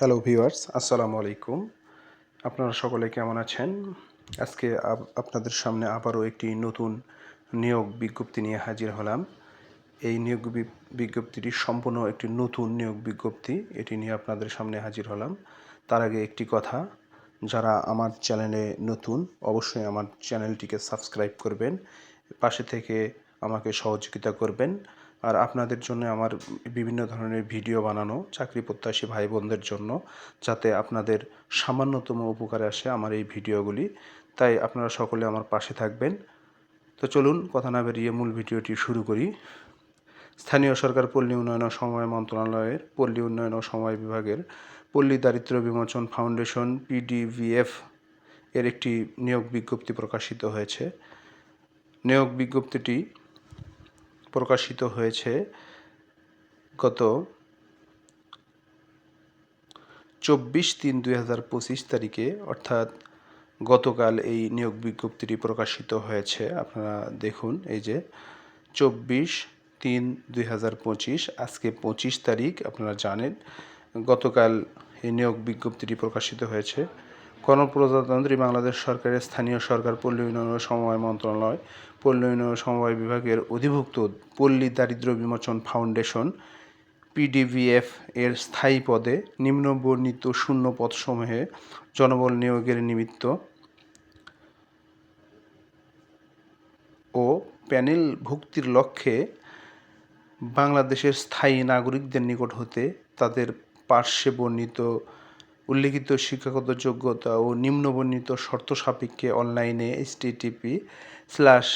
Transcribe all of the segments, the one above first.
Hello viewers আসসালামু আলাইকুম আপনারা সকলে কেমন আছেন? আজকে আপনাদের সামনে আবারও একটি নতুন নিয়োগ বিজ্ঞপ্তি নিয়ে হাজির হলাম। এই নিয়োগ বিজ্ঞপ্তিটি সম্পূর্ণ একটি নতুন নিয়োগ বিজ্ঞপ্তি। এটি নিয়ে আপনাদের সামনে হাজির হলাম। তার আগে একটি কথা, যারা আমার চ্যানেলে নতুন, অবশ্যই আমার চ্যানেলটিকে সাবস্ক্রাইব করবেন, পাশে থেকে আমাকে সহযোগিতা করবেন। আর আপনাদের জন্য আমার বিভিন্ন ধরনের ভিডিও বানানো, চাকরি প্রত্যাশী ভাই বোনদের জন্য, যাতে আপনাদের সামান্যতম উপকারে আসে আমার এই ভিডিওগুলি। তাই আপনারা সকলে আমার পাশে থাকবেন। তো চলুন, কথা না বেরিয়ে মূল ভিডিওটি শুরু করি। স্থানীয় সরকার পল্লী উন্নয়ন ও সমবায় মন্ত্রণালয়ের পল্লী উন্নয়ন ও সমবায় বিভাগের পল্লী দারিদ্র বিমোচন ফাউন্ডেশন পিডিভিএফ এর একটি নিয়োগ বিজ্ঞপ্তি প্রকাশিত হয়েছে। নিয়োগ বিজ্ঞপ্তিটি প্রকাশিত হয়েছে গত চব্বিশ তিন দুই হাজার পঁচিশ তারিখে, অর্থাৎ গতকাল এই নিয়োগ বিজ্ঞপ্তিটি প্রকাশিত হয়েছে। আপনারা দেখুন, এই যে চব্বিশ তিন দুই হাজার পঁচিশ, আজকে পঁচিশ তারিখ, আপনারা জানেন, গতকাল এই নিয়োগ বিজ্ঞপ্তিটি প্রকাশিত হয়েছে। গণপ্রজাতন্ত্রী বাংলাদেশ সরকারের স্থানীয় সরকার পল্লী উন্নয়ন সমবায় মন্ত্রণালয় পল্লী সমবায় বিভাগের অধিভুক্ত পল্লী দারিদ্র্য বিমোচন ফাউন্ডেশন, পিডিভিএফ এর স্থায়ী পদে নিম্নবর্ণিত শূন্য পদসমূহে জনবল নিয়োগের নিমিত্ত ও প্যানেল ভুক্তির লক্ষ্যে বাংলাদেশের স্থায়ী নাগরিকদের নিকট হতে তাদের পার্শ্বে বর্ণিত উল্লিখিত শিক্ষাগত যোগ্যতা ও নিম্নবর্ণিত শর্ত সাপেক্ষে অনলাইনে HTTP slash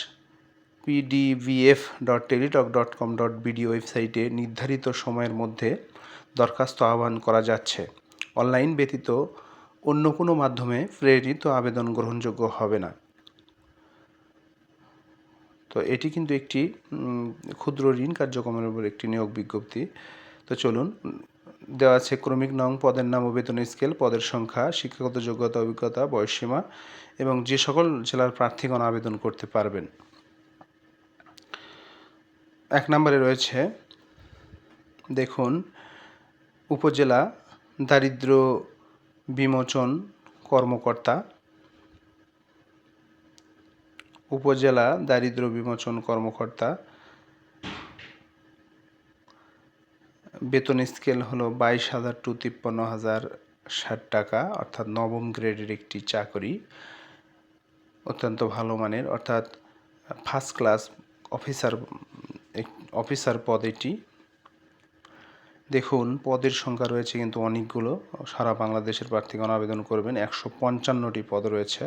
PDVF dot Teletalk dot com dot BD ওয়েবসাইটে নির্ধারিত সময়ের মধ্যে দরখাস্ত আহ্বান করা যাচ্ছে। অনলাইন ব্যতীত অন্য কোনো মাধ্যমে প্রেরিত আবেদন গ্রহণযোগ্য হবে না। তো এটি কিন্তু একটি ক্ষুদ্র ঋণ কার্যক্রমের উপর একটি নিয়োগ বিজ্ঞপ্তি। তো চলুন দেওয়া আছে ক্রমিক নং পদের নাম ও বেতন স্কেল, পদের সংখ্যা, শিক্ষাগত যোগ্যতা, অভিজ্ঞতা, বয়সসীমা এবং যে সকল জেলার প্রার্থীগণ আবেদন করতে পারবেন। এক নম্বরে রয়েছে, দেখুন, উপজেলা দারিদ্র বিমোচন কর্মকর্তা, উপজেলা দারিদ্র বিমোচন কর্মকর্তা বেতন স্কেল হলো বাইশ হাজার টু তিপ্পান্ন হাজার ষাট টাকা, অর্থাৎ নবম গ্রেডের একটি চাকরি। অত্যন্ত ভালো মানের, অর্থাৎ ফার্স্ট ক্লাস অফিসার অফিসার পদ এটি। দেখুন, পদের সংখ্যা রয়েছে কিন্তু অনেকগুলো। সারা বাংলাদেশের প্রার্থীগণ আবেদন করবেন, একশো পঞ্চান্নটি পদ রয়েছে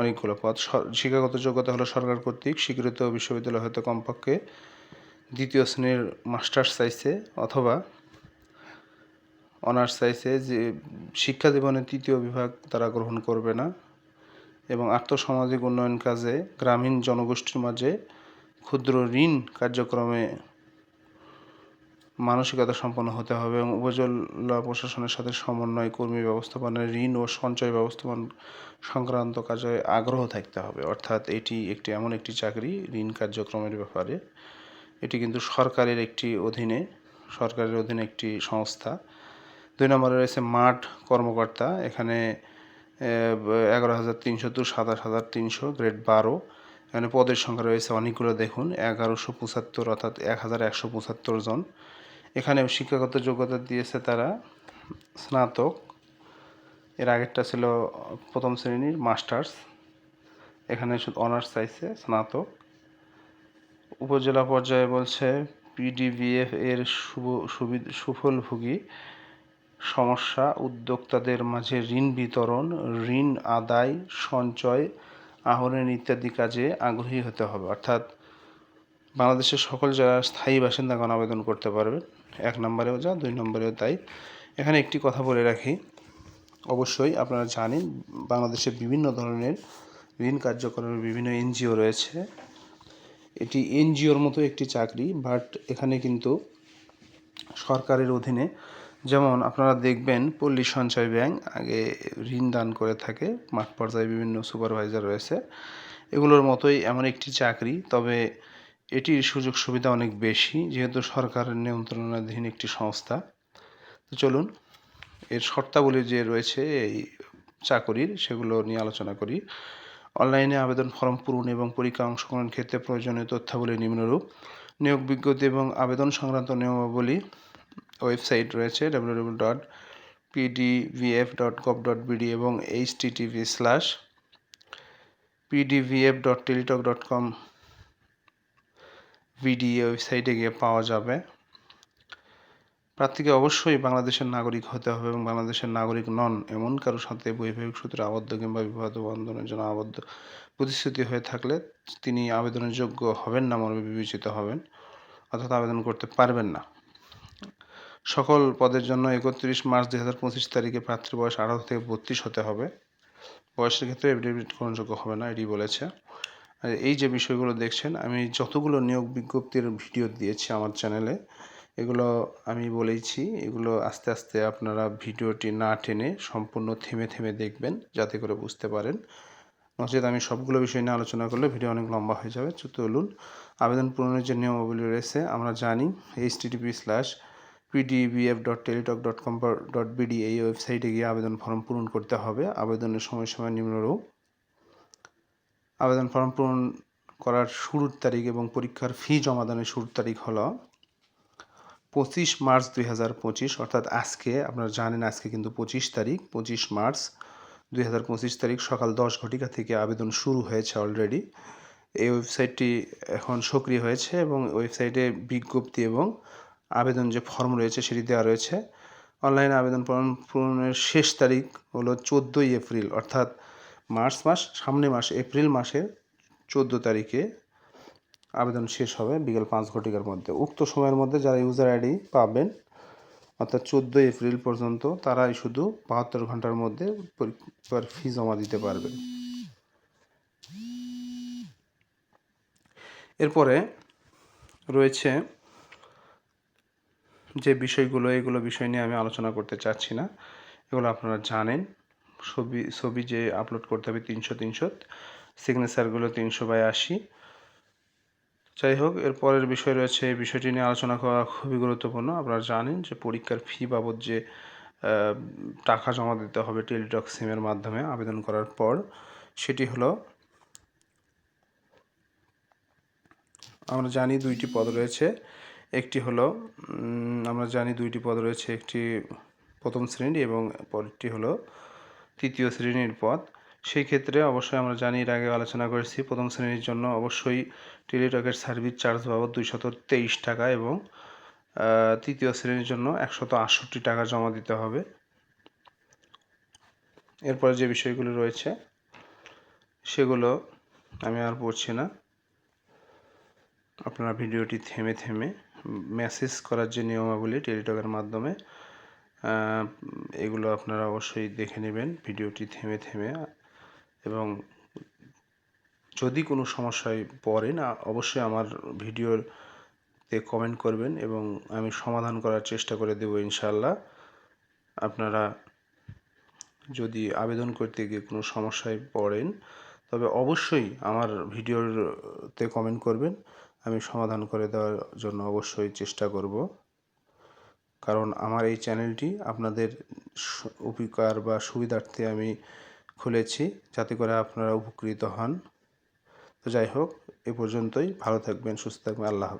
অনেকগুলো পদ। শিক্ষাগত যোগ্যতা হলো সরকার কর্তৃক, স্বীকৃত বিশ্ববিদ্যালয় হতে কমপক্ষে দ্বিতীয় শ্রেণির মাস্টার্স চাইছে অথবা অনার্স চাইছে যে শিক্ষা জীবনে তৃতীয় বিভাগ তারা গ্রহণ করবে না এবং আর্থসামাজিক উন্নয়ন কাজে গ্রামীণ জনগোষ্ঠীর মাঝে ক্ষুদ্র ঋণ কার্যক্রমে মানসিকতা সম্পন্ন হতে হবে এবং উপজেলা প্রশাসনের সাথে সমন্বয়, কর্মী ব্যবস্থাপনায় ঋণ ও সঞ্চয় ব্যবস্থাপন সংক্রান্ত কাজে আগ্রহ থাকতে হবে। অর্থাৎ এটি একটি, এমন একটি চাকরি ঋণ কার্যক্রমের ব্যাপারে। এটি কিন্তু সরকারের একটি অধীনে, সরকারের অধীনে একটি সংস্থা। দুই নম্বরে রয়েছে মাঠ কর্মকর্তা। এখানে এগারো হাজার তিনশো টু সাতাশ হাজার তিনশো, গ্রেড বারো। এখানে পদের সংখ্যা রয়েছে অনেকগুলো, দেখুন, এগারোশো পঁচাত্তর, অর্থাৎ এক হাজার একশো পঁচাত্তর জন। এখানে শিক্ষাগত যোগ্যতা দিয়েছে তারা স্নাতক। এর আগেরটা ছিল প্রথম শ্রেণির মাস্টার্স। এখানে শুধু অনার্স চাইছে স্নাতক। উপজেলা পর্যায়ে বলছে, পিডিভিএফ এর সুফলভোগী সমস্যা, উদ্যোক্তাদের মাঝে ঋণ বিতরণ, ঋণ আদায়, সঞ্চয়, আহরণ ইত্যাদি কাজে আগ্রহী হতে হবে। অর্থাৎ বাংলাদেশের সকল যারা স্থায়ী বাসিন্দাগণ আবেদন করতে পারবেন। এক নম্বরেও যা, দুই নম্বরেও তাই। এখানে একটি কথা বলে রাখি। অবশ্যই আপনারা জানেন, বাংলাদেশে বিভিন্ন ধরনের ঋণ কার্যক্রমের বিভিন্ন এনজিও রয়েছে। এটি এনজিওর মতো একটি চাকরি বাট এখানে কিন্তু সরকারের অধীনে যেমন আপনারা দেখবেন, পল্লী সঞ্চয় ব্যাংক আগে ঋণ দান করে থাকে, মাঠ পর্যায়ে বিভিন্ন সুপারভাইজার রয়েছে। এগুলোর মতোই এমন একটি চাকরি, তবে এটির সুযোগ সুবিধা অনেক বেশি, যেহেতু সরকারের নিয়ন্ত্রণাধীন একটি সংস্থা। তো চলুন, এর শর্তাবলী যে রয়েছে এই চাকরির, সেগুলো নিয়ে আলোচনা করি। অনলাইনে আবেদন ফর্ম পূরণ এবং পরীক্ষা অংশগ্রহণের ক্ষেত্রে প্রয়োজনীয় তথ্যাবলী নিম্নরূপ। নিয়োগ বিজ্ঞপ্তি এবং আবেদন সংক্রান্ত নিয়মাবলী ওয়েবসাইট রয়েছে W dot PDVF dot gov dot BD এবং H TV slash PDVF dot Teletalk dot com VD ওয়েবসাইটে গিয়ে পাওয়া যাবে। প্রার্থীকে অবশ্যই বাংলাদেশের নাগরিক হতে হবে এবং বাংলাদেশের নাগরিক নন এমন কারোর সাথে বৈবাহিক সূত্রে আবদ্ধ কিংবা বিবাহ বন্ধনের জন্য আবদ্ধ প্রতিশ্রুতি হয়ে থাকলে তিনি আবেদনের যোগ্য হবেন না মর্মে বিবেচিত হবেন, অর্থাৎ আবেদন করতে পারবেন না। সকল পদের জন্য একত্রিশ মার্চ দুই হাজার পঁচিশ তারিখে প্রার্থীর বয়স আঠারো থেকে বত্রিশ হতে হবে। বয়সের ক্ষেত্রে এফিডেভিট গ্রহণযোগ্য হবে না, এটি বলেছে। এই যে বিষয়গুলো দেখছেন, আমি যতগুলো নিয়োগ বিজ্ঞপ্তির ভিডিও দিয়েছি আমার চ্যানেলে এগুলো আমি বলেইছি, এগুলো আস্তে আস্তে আপনারা ভিডিওটি না টেনে সম্পূর্ণ থেমে থেমে দেখবেন, যাতে করে বুঝতে পারেন। নচেত আমি সবগুলো বিষয় নিয়ে আলোচনা করলে ভিডিও অনেক লম্বা হয়ে যাবে। চলুন আবেদন পূরণের যে নিয়মাবলী রয়েছে, আমরা জানি HTTP slash PDBF dot Teletalk dot com dot BD এই ওয়েবসাইটে গিয়ে আবেদন ফর্ম পূরণ করতে হবে। আবেদনের সময়সীমা নিম্নরূপ আবেদন ফর্ম পূরণ করার শুরুর তারিখ এবং পরীক্ষার ফি জমা জমাদানের শুরুর তারিখ হলো পঁচিশ মার্চ দুই হাজার পঁচিশ, অর্থাৎ আজকে, আপনারা জানেন আজকে কিন্তু পঁচিশ তারিখ, পঁচিশ মার্চ দুই হাজার পঁচিশ তারিখ, সকাল দশ ঘটিকা থেকে আবেদন শুরু হয়েছে অলরেডি এই ওয়েবসাইটটি এখন সক্রিয় হয়েছে এবং ওয়েবসাইটে বিজ্ঞপ্তি এবং আবেদন যে ফর্ম রয়েছে সেটি দেওয়া রয়েছে। অনলাইনে আবেদন পূরণের শেষ তারিখ হলো চোদ্দোই এপ্রিল, অর্থাৎ মার্চ মাস, সামনে মাস, এপ্রিল মাসের চোদ্দ তারিখে আবেদন শেষ হবে বিকেল পাঁচ ঘটিকার মধ্যে। উক্ত সময়ের মধ্যে যারা ইউজার আইডি পাবেন, অর্থাৎ চোদ্দোই এপ্রিল পর্যন্ত তারাই শুধু বাহাত্তর ঘণ্টার মধ্যে ফি জমা দিতে পারবেন। এরপরে রয়েছে যে বিষয়গুলো, এগুলো বিষয় নিয়ে আমি আলোচনা করতে চাচ্ছি না। এগুলো আপনারা জানেন। ছবি ছবি যে আপলোড করতে হবে তিনশো তিনশো সিগনেচারগুলো তিনশো বাই আশি যাই হোক, এর পরের বিষয় রয়েছে, এই বিষয়টি নিয়ে আলোচনা করা খুবই গুরুত্বপূর্ণ। আপনারা জানেন যে পরীক্ষার ফি বাবদ যে টাকা জমা দিতে হবে টেলিটক সিমের মাধ্যমে আবেদন করার পর, সেটি হলো, আমরা জানি দুইটি পদ রয়েছে। একটি হলো আমরা জানি দুইটি পদ রয়েছে, একটি প্রথম শ্রেণি এবং পরেরটি হলো তৃতীয় শ্রেণির পদ। সেই ক্ষেত্রে অবশ্যই আমরা জানি, এর আগে আলোচনা করেছি, প্রথম শ্রেণির জন্য অবশ্যই টেলিটকের সার্ভিস চার্জ বাবদ দুইশত তেইশ টাকা এবং তৃতীয় শ্রেণির জন্য একশত আটষট্টি টাকা জমা দিতে হবে। এরপরে যে বিষয়গুলো রয়েছে, সেগুলো আমি আর পড়ছি না। আপনারা ভিডিওটি থেমে থেমে মেসেজ করার যে নিয়মাবলী টেলিটকের মাধ্যমে এগুলো আপনারা অবশ্যই দেখে নেবেন। ভিডিওটি থেমে থেমে এবং যদি কোনো সমস্যায় পড়েন অবশ্যই আমার ভিডিওতে কমেন্ট করবেন এবং আমি সমাধান করার চেষ্টা করে দেব ইনশাল্লাহ আপনারা যদি আবেদন করতে গিয়ে কোনো সমস্যায় পড়েন, তবে অবশ্যই আমার ভিডিওতে কমেন্ট করবেন। আমি সমাধান করে দেওয়ার জন্য অবশ্যই চেষ্টা করব। কারণ আমার এই চ্যানেলটি আপনাদের উপকার বা সুবিধার্থে আমি খুলেছি যাতে করে আপনারা উপকৃত হন। তো যাই হোক, এ পর্যন্তই। ভালো থাকবেন, সুস্থ থাকবেন। আল্লাহ